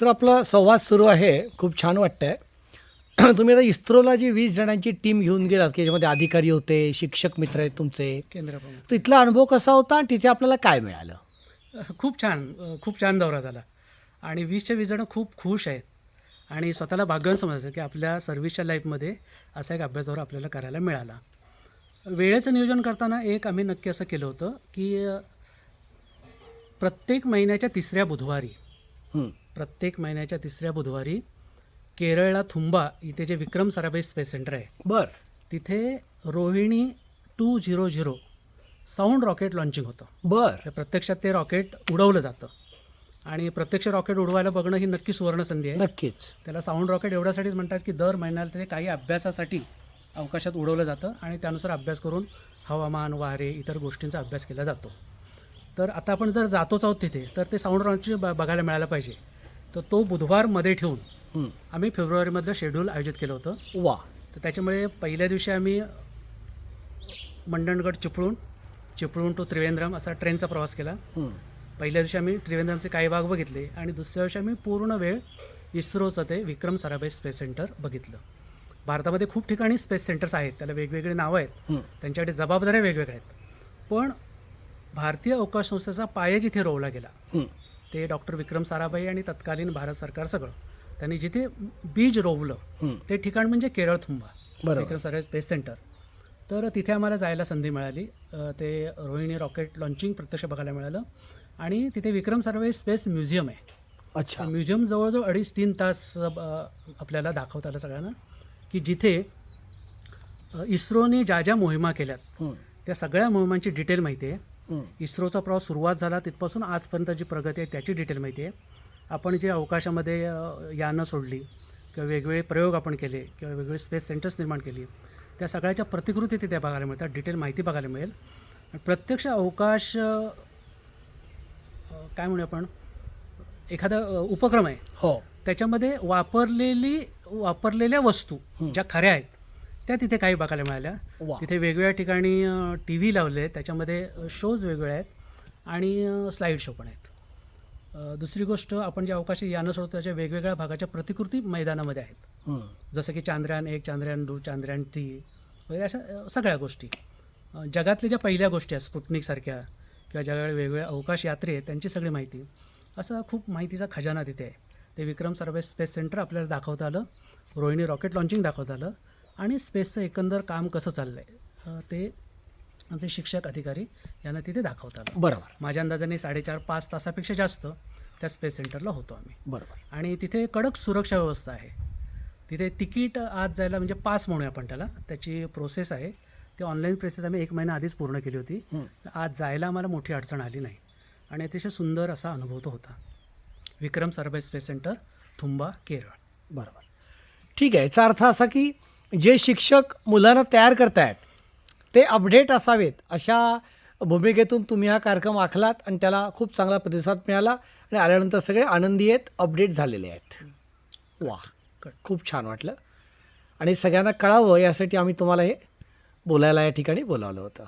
Sir आपला संवाद सुरू आहे. खूप छान वाटतं आहे तुम्ही आता इस्रोला जी वीस जणांची टीम घेऊन गेलात की याच्यामध्ये अधिकारी होते शिक्षक मित्र आहेत तुमचे केंद्र तर इथला अनुभव कसा होता आणि तिथे आपल्याला काय मिळालं? खूप छान खूप छान दौरा झाला. आणि वीसच्या वीस जणं खूप खुश आहेत. आणि स्वतःला भाग्यवान समजायचं की आपल्या सर्व्हिसच्या लाईफमध्ये असा एक अभ्यास दौरा आपल्याला करायला मिळाला. वेळेचं नियोजन करताना एक आम्ही नक्की असं केलं होतं की प्रत्येक महिन्याच्या तिसऱ्या बुधवारी. प्रत्येक महिन्याच्या तिसऱ्या बुधवारी केरळला थुंबा इथे जे विक्रम साराभाई स्पेस सेंटर आहे. बरं. तिथे Rohini two zero zero sound rocket launching होतं. बरं. तर प्रत्यक्षात ते रॉकेट उडवलं जातं. आणि प्रत्यक्ष रॉकेट उडवायला बघणं ही नक्की सुवर्ण संधी आहे. नक्कीच. त्याला साऊंड रॉकेट एवढ्यासाठीच म्हणतात की दर महिन्याला ते काही अभ्यासासाठी अवकाशात उडवलं जातं आणि त्यानुसार अभ्यास करून हवामान वारे इतर गोष्टींचा अभ्यास केला जातो. तर आता आपण जर जातोच आहोत तिथे तर ते साऊंड रॉकेट बघायला मिळायला पाहिजे. तर तो बुधवारमध्ये ठेवून. आम्ही फेब्रुवारीमधलं शेड्यूल आयोजित केलं होतं वा तर त्याच्यामुळे पहिल्या दिवशी आम्ही मंडणगड चिपळूण चिपळूण टू त्रिवेंद्रम असा ट्रेनचा प्रवास केला. पहिल्या दिवशी आम्ही त्रिवेंद्रमचे काही भाग बघितले आणि दुसऱ्या दिवशी आम्ही पूर्ण वेळ इस्रोचं ते विक्रम साराभाई स्पेस सेंटर बघितलं भारतामध्ये खूप ठिकाणी स्पेस सेंटर्स आहेत त्याला वेगवेगळी नावं आहेत. त्यांच्याकडे जबाबदाऱ्या वेगवेगळ्या आहेत पण भारतीय अवकाश संस्थेचा पाया जिथे रोवला गेला. ते डॉक्टर विक्रम साराभाई आणि तत्कालीन भारत सरकार सगळं त्यांनी जिथे बीज रोवलं. ते ठिकाण म्हणजे केरळ थुंबा. विक्रम साराभाई स्पेस सेंटर तर तिथे आम्हाला जायला संधी मिळाली ते रोहिणी रॉकेट लॉन्चिंग प्रत्यक्ष बघायला मिळालं आणि तिथे विक्रम साराभाई स्पेस म्युझियम आहे अच्छा म्युझियम जवळजवळ अडीच तीन तास आपल्याला दाखवता आलं सगळ्यांना की जिथे इस्रोने ज्या ज्या मोहिमा केल्यात हं. त्या सगळ्या मोहिमांची डिटेल माहिती आहे. इस्रोचा प्रवास सुरुवात झाला तिथपासून आजपर्यंत जी प्रगती आहे त्याची डिटेल माहिती आहे. आपण जे अवकाशामध्ये यानं सोडली किंवा वेगवेगळे प्रयोग आपण केले किंवा वेगवेगळे स्पेस सेंटर्स निर्माण केली त्या सगळ्याच्या प्रतिकृती तिथे बघायला मिळतात डिटेल माहिती बघायला मिळेल. प्रत्यक्ष अवकाश काय म्हणू आपण एखादा उपक्रम आहे. हो. त्याच्यामध्ये वापरलेली वापरलेल्या वस्तू. ज्या खऱ्या आहेत त्या तिथे काही बघायला मिळाल्या. तिथे वेगवेगळ्या ठिकाणी टी व्ही लावले आहेत. त्याच्यामध्ये शोज वेगवेगळे आहेत आणि स्लाईड शो पण आहेत. दुसरी गोष्ट आपण जे अवकाशी यानं सोडतो त्याच्या वेगवेगळ्या भागाच्या प्रतिकृती मैदानामध्ये आहेत. जसं की चांद्रयान एक चांद्रयान टू चांद्रयान थ्री वगैरे अशा सगळ्या गोष्टी. जगातल्या ज्या पहिल्या गोष्टी आहेत स्पुटनिकसारख्या किंवा जगाकडे वेगवेगळ्या अवकाश यात्री आहेत त्यांची सगळी माहिती. असं खूप माहितीचा खजाना तिथे आहे. ते विक्रम सर्वे स्पेस सेंटर आपल्याला दाखवता आलं. रोहिणी रॉकेट लॉन्चिंग दाखवता आलं. आणि स्पेसचं एकंदर काम कसं चाललं आहे ते आमचे शिक्षक अधिकारी यांना तिथे दाखवता आलं बरोबर. माझ्या अंदाजाने साडेचार पाच तासापेक्षा जास्त त्या स्पेस सेंटरला होतो आम्ही. बरोबर. आणि तिथे कडक सुरक्षा व्यवस्था आहे. तिथे तिकीट आज जायला म्हणजे पास म्हणूया आपण त्याला. त्याची प्रोसेस आहे. ती ऑनलाईन प्रोसेस आम्ही एक महिना आधीच पूर्ण केली होती. आज जायला आम्हाला मोठी अडचण आली नाही. आणि अतिशय सुंदर असा अनुभव तो होता. Vikram Sarabhai space centre Thumba Kerala. बरोबर. ठीक आहे याचा अर्थ असा की जे शिक्षक मुलांना तयार करतायत ते अपडेट असावेत अशा भूमिकेतून तुम्ही हा कार्यक्रम आखलात आणि त्याला खूप चांगला प्रतिसाद मिळाला आणि आल्यानंतर सगळे आनंदी आहेत अपडेट झालेले आहेत. वा खूप छान वाटलं. आणि सगळ्यांना कळावं यासाठी आम्ही तुम्हाला हे बोलायला या ठिकाणी बोलावलं होतं.